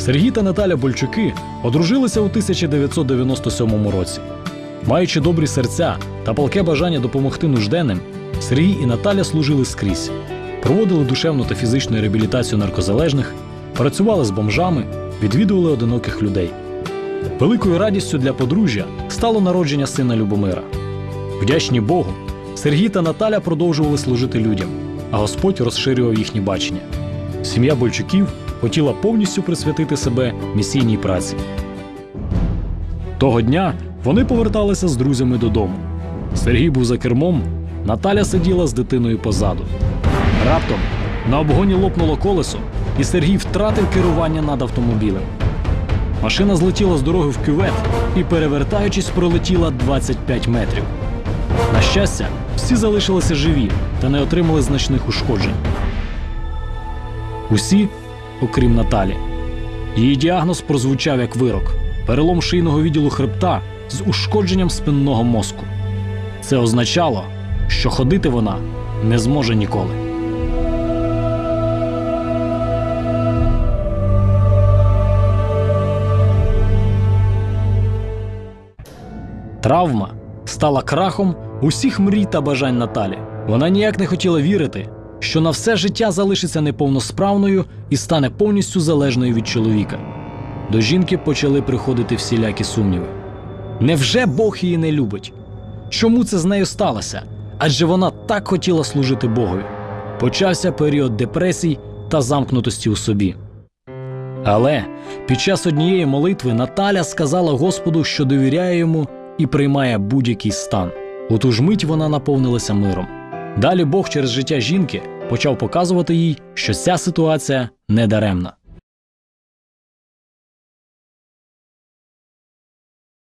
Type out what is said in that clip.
Сергій та Наталя Больчуки одружилися у 1997 році. Маючи добрі серця та палке бажання допомогти нужденним, Сергій і Наталя служили скрізь, проводили душевну та фізичну реабілітацію наркозалежних, працювали з бомжами, відвідували одиноких людей. Великою радістю для подружжя стало народження сина Любомира. Вдячні Богу, Сергій та Наталя продовжували служити людям, а Господь розширював їхнє бачення. Сім'я Бойчуків хотіла повністю присвятити себе місійній праці. Того дня вони поверталися з друзями додому. Сергій був за кермом, Наталя сиділа з дитиною позаду. Раптом на обгоні лопнуло колесо, і Сергій втратив керування над автомобілем. Машина злетіла з дороги в кювет і, перевертаючись, пролетіла 25 метрів. На щастя, всі залишилися живі та не отримали значних ушкоджень. Усі, окрім Наталі. Її діагноз прозвучав як вирок: перелом шийного відділу хребта з ушкодженням спинного мозку. Це означало, що ходити вона не зможе ніколи. Травма стала крахом усіх мрій та бажань Наталі. Вона ніяк не хотіла вірити, що на все життя залишиться неповносправною і стане повністю залежною від чоловіка. До жінки почали приходити всілякі сумніви. Невже Бог її не любить? Чому це з нею сталося? Адже вона так хотіла служити Богові. Почався період депресій та замкнутості у собі. Але під час однієї молитви Наталя сказала Господу, що довіряє йому і приймає будь-який стан. У ту ж мить вона наповнилася миром. Далі Бог через життя жінки почав показувати їй, що ця ситуація не даремна.